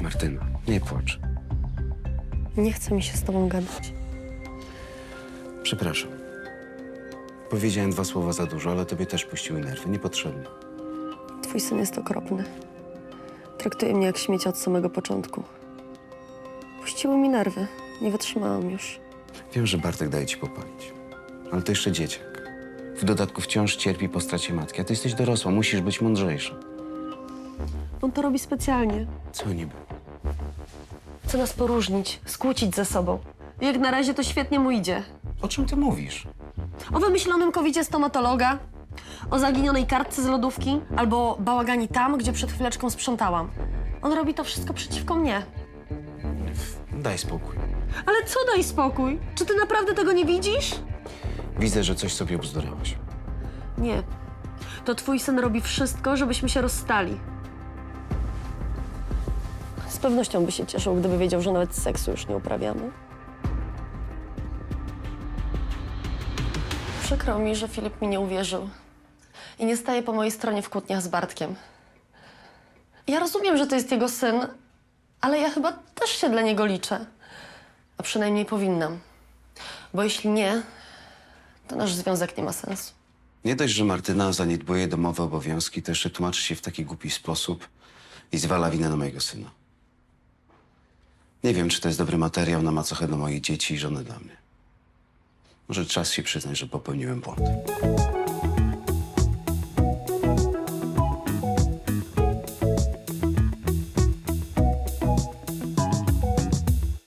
Martyna, nie płacz. Nie chce mi się z tobą gadać. Przepraszam. Powiedziałem dwa słowa za dużo, ale tobie też puściły nerwy. Niepotrzebnie. Twój syn jest okropny. Traktuje mnie jak śmiecia od samego początku. Puściły mi nerwy. Nie wytrzymałam już. Wiem, że Bartek daje ci popalić. Ale to jeszcze dzieciak. W dodatku wciąż cierpi po stracie matki, a ty jesteś dorosła, musisz być mądrzejsza. On to robi specjalnie. Co niby? Chce nas poróżnić, skłócić ze sobą. Jak na razie to świetnie mu idzie. O czym ty mówisz? O wymyślonym covidzie stomatologa, o zaginionej kartce z lodówki albo bałagani tam, gdzie przed chwileczką sprzątałam. On robi to wszystko przeciwko mnie. Daj spokój. Ale co daj spokój? Czy ty naprawdę tego nie widzisz? Widzę, że coś sobie obzdurałaś. Nie. To twój syn robi wszystko, żebyśmy się rozstali. Z pewnością by się cieszył, gdyby wiedział, że nawet seksu już nie uprawiamy. Przykro mi, że Filip mi nie uwierzył. I nie staje po mojej stronie w kłótniach z Bartkiem. Ja rozumiem, że to jest jego syn, ale ja chyba też się dla niego liczę. A przynajmniej powinnam. Bo jeśli nie, to nasz związek nie ma sensu. Nie dość, że Martyna zaniedbuje domowe obowiązki, to jeszcze tłumaczy się w taki głupi sposób i zwala winę na mojego syna. Nie wiem, czy to jest dobry materiał na macochę dla moich dzieci i żony dla mnie. Może czas się przyznać, że popełniłem błąd.